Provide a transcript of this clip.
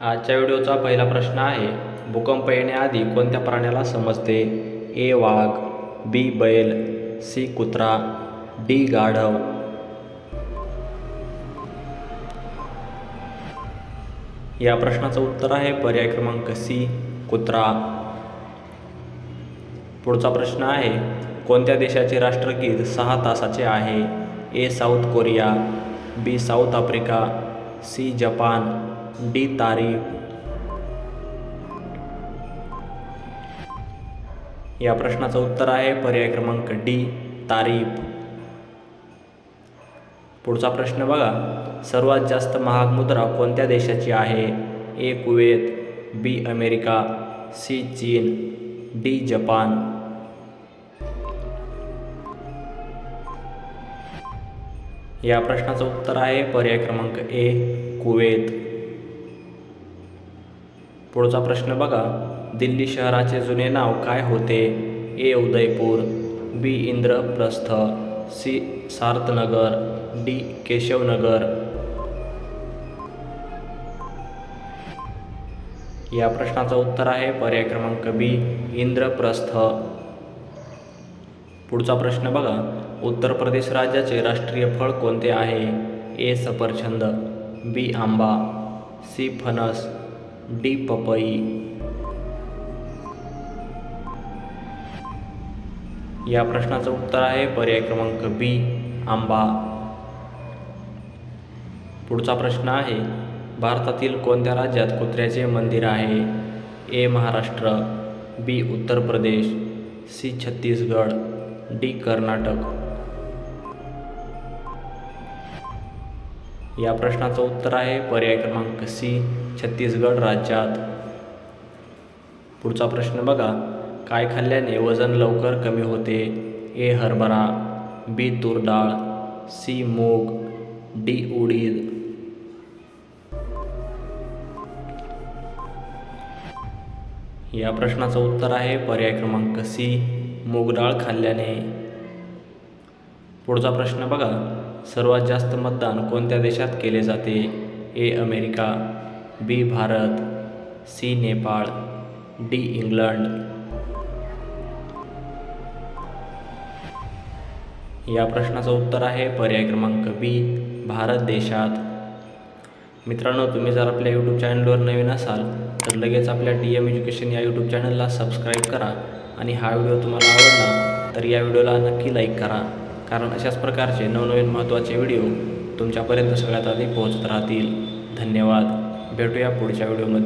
आजच्या व्हिडिओचा पहिला प्रश्न आहे भूकंप येण्याआधी कोणत्या प्राण्याला समजते? ए वाघ बी बैल सी कुत्रा डी गाढव. या प्रश्नाचं उत्तर आहे पर्याय क्रमांक सी कुत्रा. पुढचा प्रश्न आहे कोणत्या देशाचे राष्ट्रगीत सहा तासाचे आहे? A South Korea B South Africa C Japan D तारीफ या प्रश्नाचं उत्तर आहे पर्याय क्रमांक डी तारीफ पुढचा प्रश्न बघा. सर्वात जास्त महाग मुद्रा कोणत्या देशाची आहे? A Kuwait B America C चीन डी जपान. या प्रश्नाचं उत्तर आहे. पर्याय क्रमांक ए कुवेत. पुढचा प्रश्न बघा. दिल्ली शहराचे जुने नाव काय होते? A Udaipur B Indraprastha C Sarthnagar D Keshavnagar. या प्रश्नाचं उत्तर आहे. पर्याय क्रमांक बी इंद्रप्रस्थ. पुढचा प्रश्न बघा. उत्तर प्रदेश राज्याचे राष्ट्रीय फळ कोणते आहे? ए. सफरछंद बी. आंबा सी. फणस डी. पपई. या प्रश्नाचं उत्तर आहे पर्याय क्रमांक बी आंबा. पुढचा प्रश्न आहे भारतातील कोणत्या राज्यात कुत्र्याचे मंदिर आहे? A. Maharashtra B. Uttar Pradesh C. Chhattisgarh. D Karnataka. या प्रश्नाचं उत्तर आहे पर्याय क्रमांक सी छत्तीसगड राज्यात. पुढचा प्रश्न बघा. काय खाल्ल्याने वजन लवकर कमी होते? ए हरभरा बी तूर डाळ सी मूग डी उडीद. या प्रश्नाचं उत्तर आहे पर्याय क्रमांक सी मूगडाळ खाल्ल्याने. पुढचा प्रश्न बघा. सर्वात जास्त मतदान कोणत्या देशात केले जाते? A America B Bharat C Nepal D England. या प्रश्नाचं उत्तर आहे पर्याय क्रमांक बी भारत देशात. मित्रांनो तुम्ही जर आपल्या यूट्यूब चॅनलवर नवीन असाल तर लगेच आपल्या डी एम एज्युकेशन या यूट्यूब चॅनलला सबस्क्राईब करा. आणि हा व्हिडिओ तुम्हाला आवडला तर या व्हिडिओला नक्की लाईक करा. कारण अशाच प्रकारचे नवनवीन महत्त्वाचे व्हिडिओ तुमच्यापर्यंत सगळ्यात आधी पोहोचत राहतील. धन्यवाद. भेटूया पुढच्या व्हिडिओमध्ये.